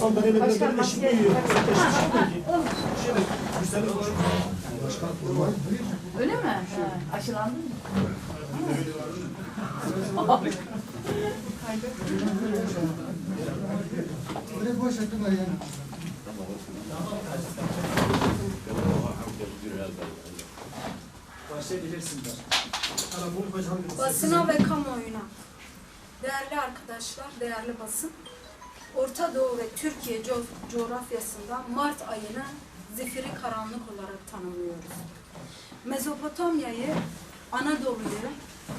Bu eşit maske- duyuyor. Öyle mi? Aşılandın mı? Boş ettim yani. Basına ve kamuoyuna. Değerli arkadaşlar, değerli basın. Orta Doğu ve Türkiye co- coğrafyasında Mart ayını zifiri karanlık olarak tanımlıyoruz. Mezopotamya'yı, Anadolu'yu,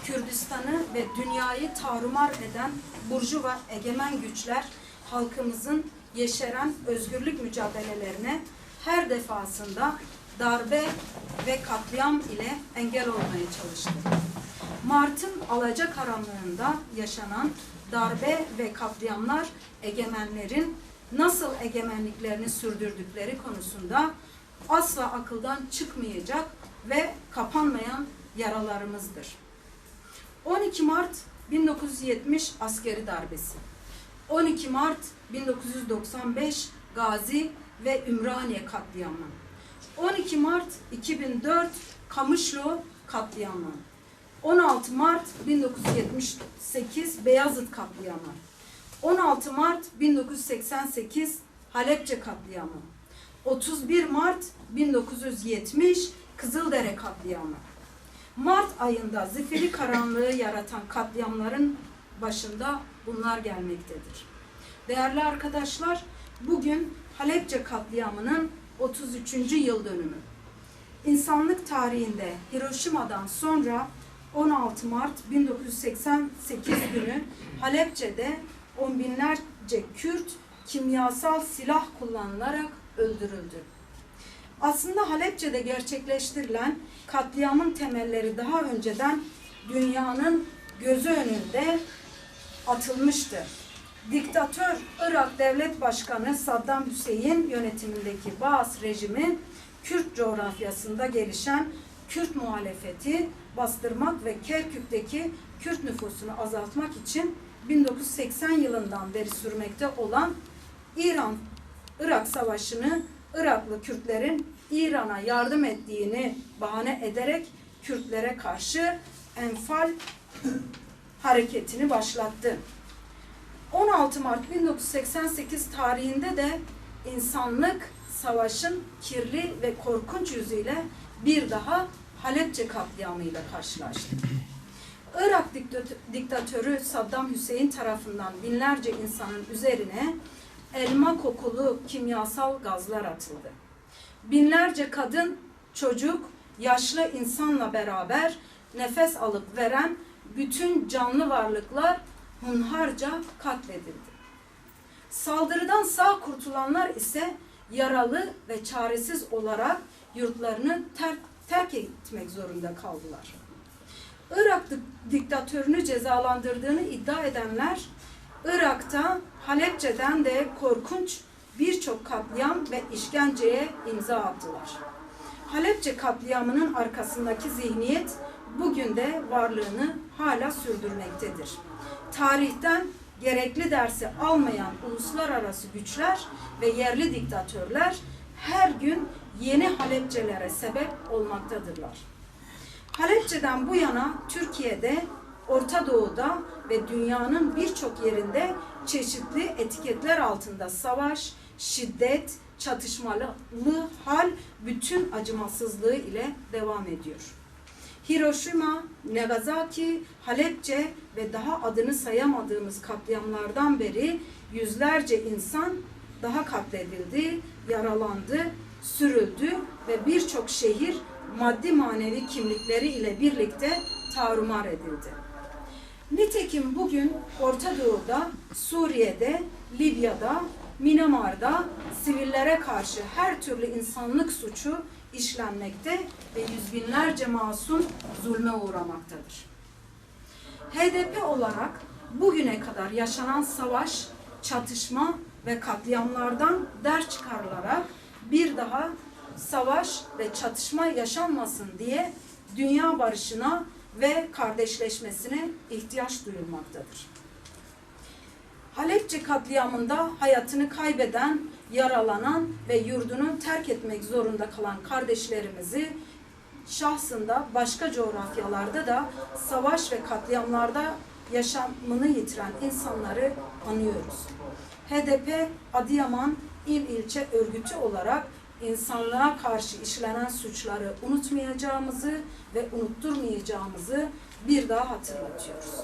Kürdistan'ı ve dünyayı tarumar eden burjuva egemen güçler halkımızın yeşeren özgürlük mücadelelerine her defasında darbe ve katliam ile engel olmaya çalıştı. Mart'ın alacakaranlığında yaşanan darbe ve katliamlar egemenlerin nasıl egemenliklerini sürdürdükleri konusunda asla akıldan çıkmayacak ve kapanmayan yaralarımızdır. 12 Mart 1970 askeri darbesi. 12 Mart 1995 Gazi ve Ümraniye katliamı. 12 Mart 2004 Kamışlı katliamı. 16 Mart 1978 Beyazıt katliamı. 16 Mart 1988 Halepçe katliamı. 31 Mart 1970 Kızıldere katliamı. Mart ayında zifiri karanlığı yaratan katliamların başında bunlar gelmektedir. Değerli arkadaşlar, bugün Halepçe katliamının 33. yıl dönümü. İnsanlık tarihinde Hiroşima'dan sonra 16 Mart 1988 günü Halepçe'de on binlerce Kürt kimyasal silah kullanılarak öldürüldü. Aslında Halepçe'de gerçekleştirilen katliamın temelleri daha önceden dünyanın gözü önünde atılmıştı. Diktatör Irak Devlet Başkanı Saddam Hüseyin yönetimindeki Baas rejimi Kürt coğrafyasında gelişen Kürt muhalefeti bastırmak ve Kerkük'teki Kürt nüfusunu azaltmak için 1980 yılından beri sürmekte olan İran-Irak Savaşı'nı Iraklı Kürtlerin İran'a yardım ettiğini bahane ederek Kürtlere karşı enfal hareketini başlattı. 16 Mart 1988 tarihinde de insanlık savaşın kirli ve korkunç yüzüyle bir daha Halepçe katliamıyla karşılaştı. Irak diktat- diktatörü Saddam Hüseyin tarafından binlerce insanın üzerine elma kokulu kimyasal gazlar atıldı. Binlerce kadın, çocuk, yaşlı insanla beraber nefes alıp veren bütün canlı varlıklar hunharca katledildi. Saldırıdan sağ kurtulanlar ise yaralı ve çaresiz olarak yurtlarını ter- terk etmek zorunda kaldılar. Irak dik- diktatörünü cezalandırdığını iddia edenler Irak'ta Halepçe'den de korkunç birçok katliam ve işkenceye imza attılar. Halepçe katliamının arkasındaki zihniyet bugün de varlığını hala sürdürmektedir. Tarihten gerekli dersi almayan uluslararası güçler ve yerli diktatörler her gün yeni Halepçelere sebep olmaktadırlar. Halepçe'den bu yana Türkiye'de, Orta Doğu'da ve dünyanın birçok yerinde çeşitli etiketler altında savaş, şiddet, çatışmalı hal bütün acımasızlığı ile devam ediyor. Hiroşima, Nagasaki, Halepçe ve daha adını sayamadığımız katliamlardan beri yüzlerce insan daha katledildi, yaralandı, sürüldü ve birçok şehir maddi manevi kimlikleri ile birlikte tarumar edildi. Nitekim bugün Orta Doğu'da, Suriye'de, Libya'da, Myanmar'da sivillere karşı her türlü insanlık suçu işlenmekte ve yüz binlerce masum zulme uğramaktadır. HDP olarak bugüne kadar yaşanan savaş, çatışma ve katliamlardan ders çıkarılarak bir daha savaş ve çatışma yaşanmasın diye dünya barışına ve kardeşleşmesine ihtiyaç duyulmaktadır. Halepçe katliamında hayatını kaybeden, yaralanan ve yurdunu terk etmek zorunda kalan kardeşlerimizi şahsında başka coğrafyalarda da savaş ve katliamlarda yaşamını yitiren insanları anıyoruz. HDP Adıyaman İl İlçe Örgütü olarak insanlığa karşı işlenen suçları unutmayacağımızı ve unutturmayacağımızı bir daha hatırlatıyoruz.